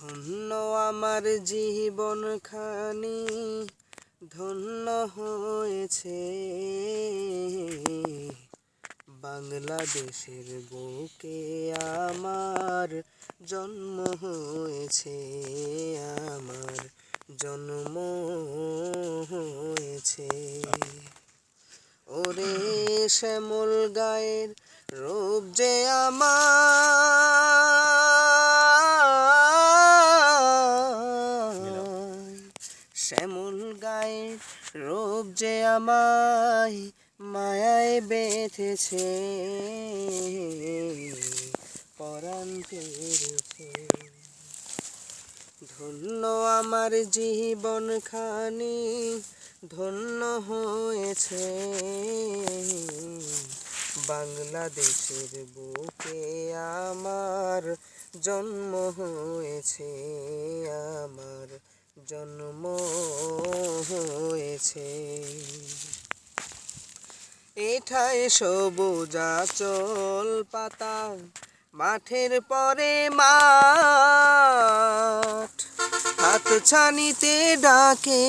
ধন্য আমার জীবন খানি ধন্য হয়েছে। বাংলাদেশের বুকে আমার জন্ম হয়েছে, আমার জন্ম হয়েছে। ওরে শ্যামল গায়ের রূপ যে আমার গায়ের রূপ যে আমায় মায়ায় বেঁধেছে। পরাণ ধন্য আমার জীবন খানি, ধন্য হয়েছে। বাংলাদেশের বুকে আমার জন্ম হয়েছে, আমার জন্ম হয়েছে এঠায় সবুজ চল পাতা মাঠের পরে মাঠ। হাত ছানিতে ডাকে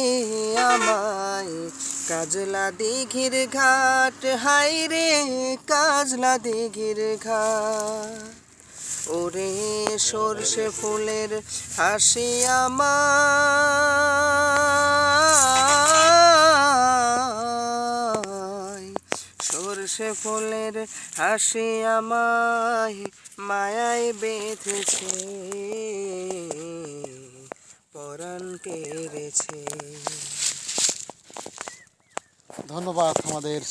আমায়, কাজলা দিঘির ঘাট। হাই রে কাজলা দিঘির ঘাট। ওরে সর্ষে ফুলের হাসি আমায়। সর্ষে ফুলের হাসি আমায় মায়ায় বেঁধেছে, পরাণ কেড়েছে। ধন্যবাদ আমাদের